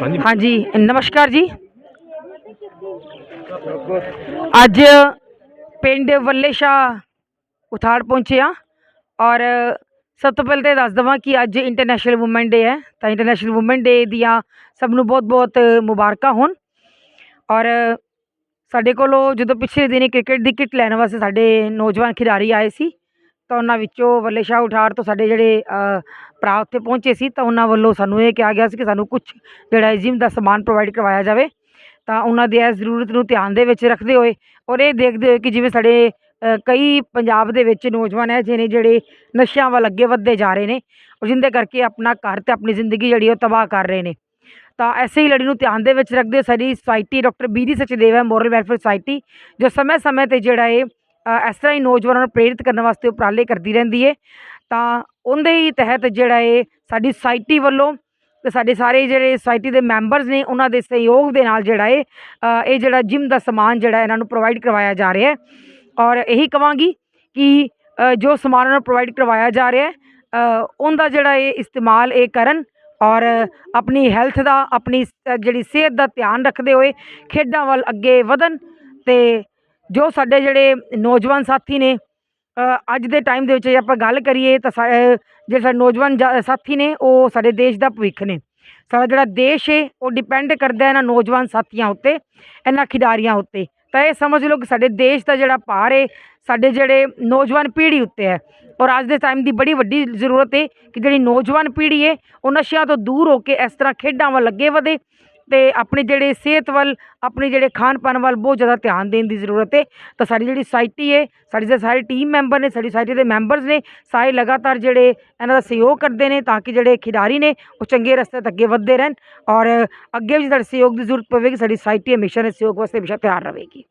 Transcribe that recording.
ਹਾਂਜੀ। ਹਾਂਜੀ, ਨਮਸਕਾਰ ਜੀ। ਅੱਜ ਪਿੰਡ ਵੱਲੇ ਸ਼ਾਹ ਉਥਾੜ ਪਹੁੰਚੇ ਆ ਔਰ ਸਭ ਤੋਂ ਪਹਿਲਾਂ ਤਾਂ ਇਹ ਦੱਸ ਦਵਾਂ ਕਿ ਅੱਜ ਇੰਟਰਨੈਸ਼ਨਲ ਵੂਮਨ ਡੇ ਹੈ, ਤਾਂ ਇੰਟਰਨੈਸ਼ਨਲ ਵੂਮਨ ਡੇ ਦੀਆਂ ਸਭ ਨੂੰ ਬਹੁਤ-ਬਹੁਤ ਮੁਬਾਰਕਾਂ ਹੋਣ। ਔਰ ਸਾਡੇ ਕੋਲੋਂ ਜਦੋਂ ਪਿਛਲੇ ਦਿਨੀ ਕ੍ਰਿਕਟ ਦੀ ਕਿੱਟ ਲੈਣ ਵਾਸਤੇ ਸਾਡੇ ਨੌਜਵਾਨ ਖਿਡਾਰੀ ਆਏ ਸੀ, ਤਾਂ ਉਹਨਾਂ ਵਿੱਚੋਂ ਵੱਲੇ ਸ਼ਾਹ ਉਠਾੜ ਤੋਂ ਸਾਡੇ ਜਿਹੜੇ ਭਰਾ ਉੱਥੇ ਪਹੁੰਚੇ ਸੀ ਤਾਂ ਉਹਨਾਂ ਵੱਲੋਂ ਸਾਨੂੰ ਇਹ ਕਿਹਾ ਗਿਆ ਸੀ ਕਿ ਸਾਨੂੰ ਕੁਝ ਜਿਹੜਾ ਜਿਮ ਦਾ ਸਮਾਨ ਪ੍ਰੋਵਾਈਡ ਕਰਵਾਇਆ ਜਾਵੇ, ਤਾਂ ਉਹਨਾਂ ਦੀ ਇਸ ਜ਼ਰੂਰਤ ਨੂੰ ਧਿਆਨ ਦੇ ਵਿੱਚ ਰੱਖਦੇ ਹੋਏ ਔਰ ਇਹ ਦੇਖਦੇ ਹੋਏ ਕਿ ਜਿਵੇਂ ਸਾਡੇ ਕਈ ਪੰਜਾਬ ਦੇ ਵਿੱਚ ਨੌਜਵਾਨ ਹੈ ਜਿਹਨੇ ਜਿਹੜੇ ਨਸ਼ਿਆਂ ਵੱਲ ਅੱਗੇ ਵੱਧਦੇ ਜਾ ਰਹੇ ਨੇ ਔਰ ਜਿੰਦੇ ਕਰਕੇ ਆਪਣਾ ਘਰ ਤੇ ਆਪਣੀ ਜ਼ਿੰਦਗੀ ਜਿਹੜੀ ਉਹ ਤਬਾਹ ਕਰ ਰਹੇ ਨੇ। ਤਾਂ ਐਸੇ ਹੀ ਲੜੀ ਨੂੰ ਧਿਆਨ ਦੇ ਵਿੱਚ ਰੱਖਦੇ ਹੋਏ ਸਾਡੀ society doctor Biri D Sachdev ਹੈ ਮੋਰਲ ਵੈਲਫੇਅਰ ਸੁਸਾਇਟੀ ਜੋ ਸਮੇਂ ਸਮੇਂ ਤੇ ਜਿਹੜਾ ਇਹ ਇਸ ਤਰ੍ਹਾਂ ਹੀ ਨੌਜਵਾਨਾਂ ਨੂੰ ਪ੍ਰੇਰਿਤ ਕਰਨ ਵਾਸਤੇ ਉਪਰਾਲੇ ਕਰਦੀ ਰਹਿੰਦੀ ਹੈ ਤਾਂ ਉਹਦੇ ਹੀ ਤਹਿਤ ਜਿਹੜਾ ਹੈ ਸਾਡੀ ਸੁਸਾਇਟੀ ਵੱਲੋਂ ਅਤੇ ਸਾਡੇ ਸਾਰੇ ਜਿਹੜੇ ਸੁਸਾਇਟੀ ਦੇ ਮੈਂਬਰਸ ਨੇ ਉਹਨਾਂ ਦੇ ਸਹਿਯੋਗ ਦੇ ਨਾਲ ਜਿਹੜਾ ਹੈ ਇਹ ਜਿਹੜਾ ਜਿਮ ਦਾ ਸਮਾਨ ਜਿਹੜਾ ਇਹਨਾਂ ਨੂੰ ਪ੍ਰੋਵਾਈਡ ਕਰਵਾਇਆ ਜਾ ਰਿਹਾ ਔਰ ਇਹੀ ਕਹਾਂਗੀ ਕਿ ਜੋ ਸਮਾਨ ਉਹਨਾਂ ਨੂੰ ਪ੍ਰੋਵਾਈਡ ਕਰਵਾਇਆ ਜਾ ਰਿਹਾ ਉਹਦਾ ਜਿਹੜਾ ਇਹ ਇਸਤੇਮਾਲ ਇਹ ਕਰਨ ਔਰ ਆਪਣੀ ਹੈਲਥ ਦਾ, ਆਪਣੀ ਜਿਹੜੀ ਸਿਹਤ ਦਾ ਧਿਆਨ ਰੱਖਦੇ ਹੋਏ ਖੇਡਾਂ ਵੱਲ ਅੱਗੇ ਵਧਣ ਅਤੇ ਜੋ ਸਾਡੇ ਜਿਹੜੇ ਨੌਜਵਾਨ ਸਾਥੀ ਨੇ ਅੱਜ ਦੇ ਟਾਈਮ ਦੇ ਵਿੱਚ ਜੇ ਆਪਾਂ ਗੱਲ ਕਰੀਏ ਤਾਂ ਸਾ- ਜਿਹੜੇ ਸਾਡੇ ਨੌਜਵਾਨ ਜਾ- ਸਾਥੀ ਨੇ, ਉਹ ਸਾਡੇ ਦੇਸ਼ ਦਾ ਭਵਿੱਖ ਨੇ। ਸਾਡਾ ਜਿਹੜਾ ਦੇਸ਼ ਹੈ ਉਹ ਡਿਪੈਂਡ ਕਰਦਾ ਇਹਨਾਂ ਨੌਜਵਾਨ ਸਾਥੀਆਂ ਉੱਤੇ, ਇਹਨਾਂ ਖਿਡਾਰੀਆਂ ਉੱਤੇ। ਤਾਂ ਇਹ ਸਮਝ ਲਓ ਕਿ ਸਾਡੇ ਦੇਸ਼ ਦਾ ਜਿਹੜਾ ਭਾਰ ਹੈ ਸਾਡੇ ਜਿਹੜੇ ਨੌਜਵਾਨ ਪੀੜ੍ਹੀ ਉੱਤੇ ਹੈ। ਔਰ ਅੱਜ ਦੇ ਟਾਈਮ ਦੀ ਬੜੀ ਵੱਡੀ ਜ਼ਰੂਰਤ ਹੈ ਕਿ ਜਿਹੜੀ ਨੌਜਵਾਨ ਪੀੜ੍ਹੀ ਹੈ ਉਹ ਨਸ਼ਿਆਂ ਤੋਂ ਦੂਰ ਹੋ ਕੇ ਇਸ ਤਰ੍ਹਾਂ ਖੇਡਾਂ ਵੱਲ ਅੱਗੇ ਵਧੇ। ਅਤੇ ਆਪਣੇ ਜਿਹੜੇ ਸਿਹਤ ਵੱਲ, ਆਪਣੇ ਜਿਹੜੇ ਖਾਣ ਪਾਣ ਵੱਲ ਬਹੁਤ ਜ਼ਿਆਦਾ ਧਿਆਨ ਦੇਣ ਦੀ ਜ਼ਰੂਰਤ ਹੈ ਤਾਂ ਸਾਡੀ ਜਿਹੜੀ ਸੋਸਾਇਟੀ ਹੈ ਸਾਡੀ ਜਿਹੜੇ ਸਾਰੇ ਟੀਮ ਮੈਂਬਰ ਨੇ, ਸਾਡੀ ਸੋਸਾਇਟੀ ਦੇ ਮੈਂਬਰਸ ਨੇ, ਸਾਰੇ ਲਗਾਤਾਰ ਜਿਹੜੇ ਇਹਨਾਂ ਦਾ ਸਹਿਯੋਗ ਕਰਦੇ ਨੇ ਤਾਂ ਕਿ ਜਿਹੜੇ ਖਿਡਾਰੀ ਨੇ ਉਹ ਚੰਗੇ ਰਸਤੇ ਤੇ ਅੱਗੇ ਵੱਧਦੇ ਰਹਿਣ ਔਰ ਅੱਗੇ ਵੀ ਸਾਡੇ ਸਹਿਯੋਗ ਦੀ ਜ਼ਰੂਰਤ ਪਵੇਗੀ, ਸਾਡੀ ਸੋਸਾਇਟੀ ਹਮੇਸ਼ਾ ਦੇ ਸਹਿਯੋਗ ਵਾਸਤੇ ਹਮੇਸ਼ਾ ਤਿਆਰ ਰਹੇਗੀ।